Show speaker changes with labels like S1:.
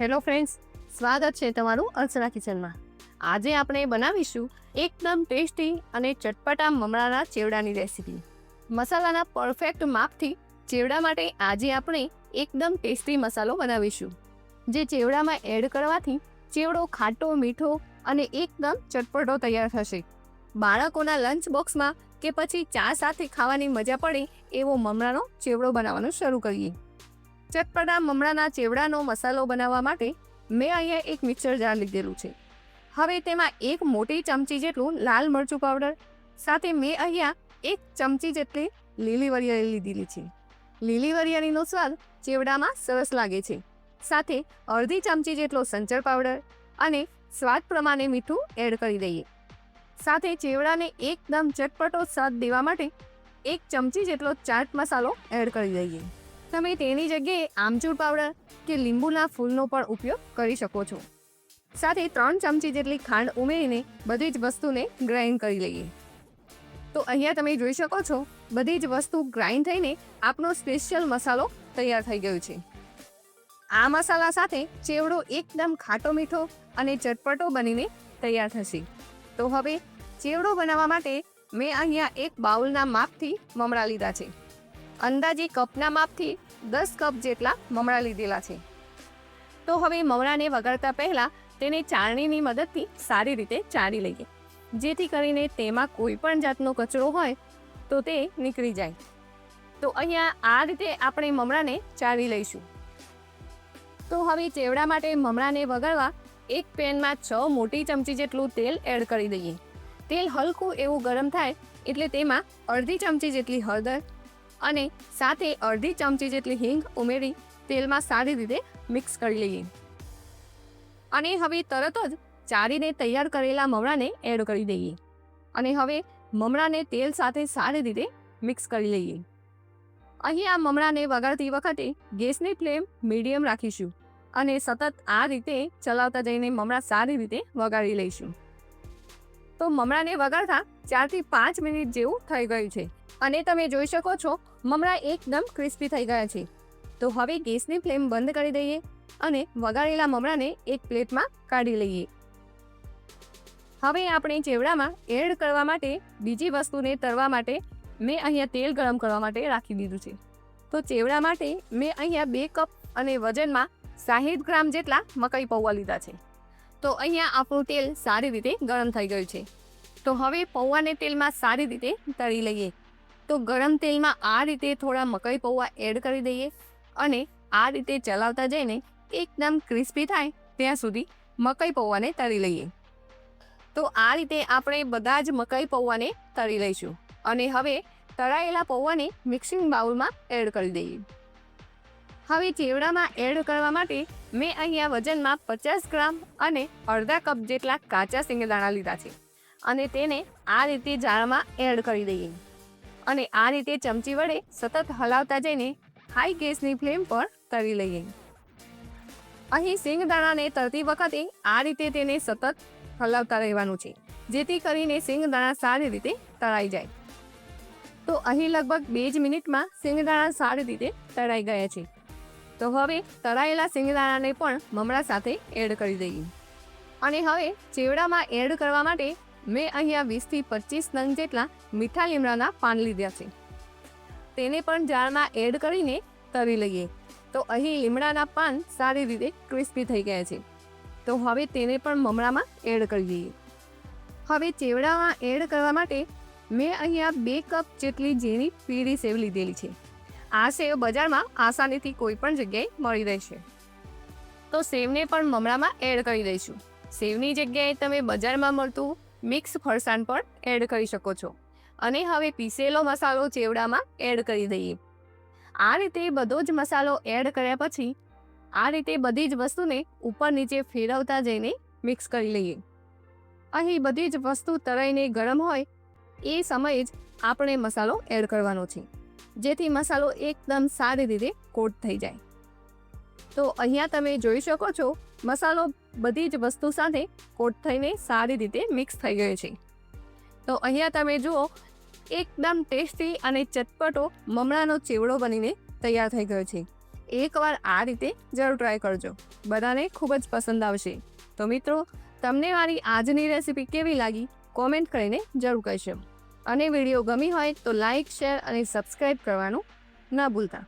S1: Hello friends, સ્વાગત છે તમારું અર્ચના કિચનમાં. આજે આપણે બનાવીશું એકદમ ટેસ્ટી અને ચટપટા મમરાના ચેવડાની રેસીપી. મસાલાના પરફેક્ટ માપથી ચેવડા માટે આજે આપણે એકદમ ટેસ્ટી મસાલો બનાવીશું. જે ચેવડામાં એડ કરવાથી ચેવડો ખાટો, મીઠો અને એકદમ ચટપટો તૈયાર થશે. બાળકોના લંચ બોક્સમાં કે પછી ચા સાથે ખાવાની મજા પડે એવો મમરાનો ચેવડો બનાવવાનું શરૂ કરીએ. ચટપટા, મમરાના ચેવડાનો મસાલો બનાવવા માટે મેં અહીંયા એક મિક્સર જાર લીધેલું છે. હવે તેમાં એક મોટી ચમચી જેટલું લાલ મરચું પાવડર, સાથે મેં અહીંયા એક ચમચી જેટલી લીલી વરિયાળી લીધેલી છે. લીલી વરિયાળીનો સ્વાદ ચેવડામાં સરસ લાગે છે. સાથે અડધી ચમચી જેટલો સંચર પાવડર અને સ્વાદ પ્રમાણે મીઠું એડ કરી દઈએ. સાથે ચેવડાને એકદમ ચટપટો સ્વાદ દેવા માટે એક ચમચી જેટલો ચાટ મસાલો એડ કરી દઈએ. તમે તેની જગ્યાએ આમચૂર પાવડર કે લીંબુના ફૂલનો પણ ઉપયોગ કરી શકો છો. સાથે ત્રણ ચમચી જેટલી ખાંડ ઉમેરીને બધી જ વસ્તુને ગ્રાઇન્ડ કરી લઈએ. તો અહીંયા તમે જોઈ શકો છો, બધી જ વસ્તુ ગ્રાઇન્ડ થઈને આપણો સ્પેશિયલ મસાલો તૈયાર થઈ ગયો છે. આ મસાલા સાથે ચેવડો એકદમ ખાટો મીઠો અને ચટપટો બનીને તૈયાર થશે. તો હવે ચેવડો બનાવવા માટે મેં અહીંયા એક બાઉલના માપથી મમરા લીધા છે. અંદાજે કપના માપથી દસ કપ જેટલા મમરા લીધેલા છે. તો હવે મમરાને વગાડતા પહેલાં તેને ચાળણીની મદદથી સારી રીતે ચાળી લઈએ. જેથી કરીને તેમાં કોઈ પણ જાતનો કચરો હોય તો તે નીકળી જાય. તો અહીંયા આ રીતે આપણે મમરાને ચાળી લઈશું. તો હવે ચેવડા માટે મમરાને વગાડવા એક પેનમાં છ મોટી ચમચી જેટલું તેલ એડ કરી દઈએ. તેલ હલકું એવું ગરમ થાય એટલે તેમાં અડધી ચમચી જેટલી હળદર અને સાથે અડધી ચમચી જેટલી હિંગ ઉમેરી તેલમાં સારી રીતે મિક્સ કરી લઈએ. અને હવે તરત જ ચારીને તૈયાર કરેલા મમરાને એડ કરી દઈએ. અને હવે મમરાને તેલ સાથે સારી રીતે મિક્સ કરી લઈએ. અહીં આ મમરાને વગાડતી વખતે ગેસની ફ્લેમ મીડિયમ રાખીશું અને સતત આ રીતે ચલાવતા જઈને મમરા સારી રીતે વગાડી લઈશું. તો મમરાને વગાડતા ચારથી પાંચ મિનિટ જેવું થઈ ગયું છે. અને તમે જોઈ શકો છો, મમરા એકદમ ક્રિસ્પી થઈ ગયા છે. તો હવે ગેસની ફ્લેમ બંધ કરી દઈએ અને વગાડેલા મમરાને એક પ્લેટમાં કાઢી લઈએ. હવે આપણે ચેવડામાં એડ કરવા માટે બીજી વસ્તુને તળવા માટે મેં અહીંયા તેલ ગરમ કરવા માટે રાખી દીધું છે. તો ચેવડા માટે મેં અહીંયા બે કપ અને વજનમાં સાહીઠ ગ્રામ જેટલા મકાઈ પૌવા લીધા છે. તો અહીંયા આપણું તેલ સારી રીતે ગરમ થઈ ગયું છે. તો હવે પૌવાને તેલમાં સારી રીતે તળી લઈએ. તો ગરમ તેલમાં આ રીતે થોડા મકાઈ પૌવા એડ કરી દઈએ અને આ રીતે ચલાવતા જઈને એકદમ ક્રિસ્પી થાય ત્યાં સુધી મકાઈ પૌવાને તળી લઈએ. તો આ રીતે આપણે બધા જ મકાઈ પૌવાને તળી લઈશું અને હવે તળાયેલા પૌવાને મિક્સિંગ બાઉલમાં એડ કરી દઈએ. હવે ચેવડામાં એડ કરવા માટે મેં અહીંયા વજનમાં પચાસ ગ્રામ અને અડધા કપ જેટલા કાચા સિંગદાણા લીધા છે. અને તેને આ રીતે જાળમાં એડ કરી દઈએ. અને આ રીતે ચમચી વડે સતત હલાવતા જઈને હાઈ ગેસની ફ્લેમ પર તળી લઈએ. અહીં સિંગદાણાને તળતી વખતે આ રીતે તેને સતત હલાવતા રહેવાનું છે, જેથી કરીને સિંગદાણા સારી રીતે તળાઈ જાય. તો અહીં લગભગ બે જ મિનિટમાં સિંગદાણા સારી રીતે તળાઈ ગયા છે. તો હવે તળાયેલા સિંગદાણાને પણ મમરા સાથે એડ કરી દઈએ. અને હવે ચેવડામાં એડ કરવા માટે મેં અહીંયા વીસથી પચીસ નંગ જેટલા મીઠા લીમડાના પાન લીધા છે. તેને પણ જાળમાં એડ કરીને તળી લઈએ. તો અહીં લીમડાના પાન સારી રીતે ક્રિસ્પી થઈ ગયા છે. તો હવે તેને પણ મમરામાં એડ કરી દઈએ. હવે ચેવડામાં એડ કરવા માટે મેં અહીંયા બે કપ જેટલી ઝીણી પીળી સેવ લીધેલી છે. આ સેવ બજારમાં આસાનીથી કોઈ પણ જગ્યાએ મળી રહેશે. તો સેવને પણ મમરામાં એડ કરી દઈશું. સેવની જગ્યાએ તમે બજારમાં મળતું મિક્સ ફરસાણ પણ એડ કરી શકો છો. અને હવે પીસેલો મસાલો ચેવડામાં એડ કરી દઈએ. આ રીતે બધો જ મસાલો એડ કર્યા પછી આ રીતે બધી જ વસ્તુને ઉપર નીચે ફેરવતા જઈને મિક્સ કરી લઈએ. અહીં બધી જ વસ્તુ તળાઈને ગરમ હોય એ સમયે જ આપણે મસાલો એડ કરવાનો છે. જેથી મસાલો એકદમ સારી રીતે કોટ થઈ જાય. તો અહીંયા તમે જોઈ શકો છો, મસાલો બધી જ વસ્તુ સાથે કોટ થઈને સારી રીતે મિક્સ થઈ ગયો છે. તો અહીંયા તમે જુઓ, એકદમ ટેસ્ટી અને ચટપટો મમણાનો ચેવડો બનીને તૈયાર થઈ ગયો છે. એકવાર આ રીતે જરૂર ટ્રાય કરજો. બધાને ખૂબ જ પસંદ આવશે. તો મિત્રો, તમને મારી આજની રેસીપી કેવી લાગી? કોમેન્ટ કરીને જરૂર કહેશો અને વીડિયો ગમી હોય તો લાઇક શેર અને સબસ્ક્રાઈબ કરવાનું ના ભૂલતા.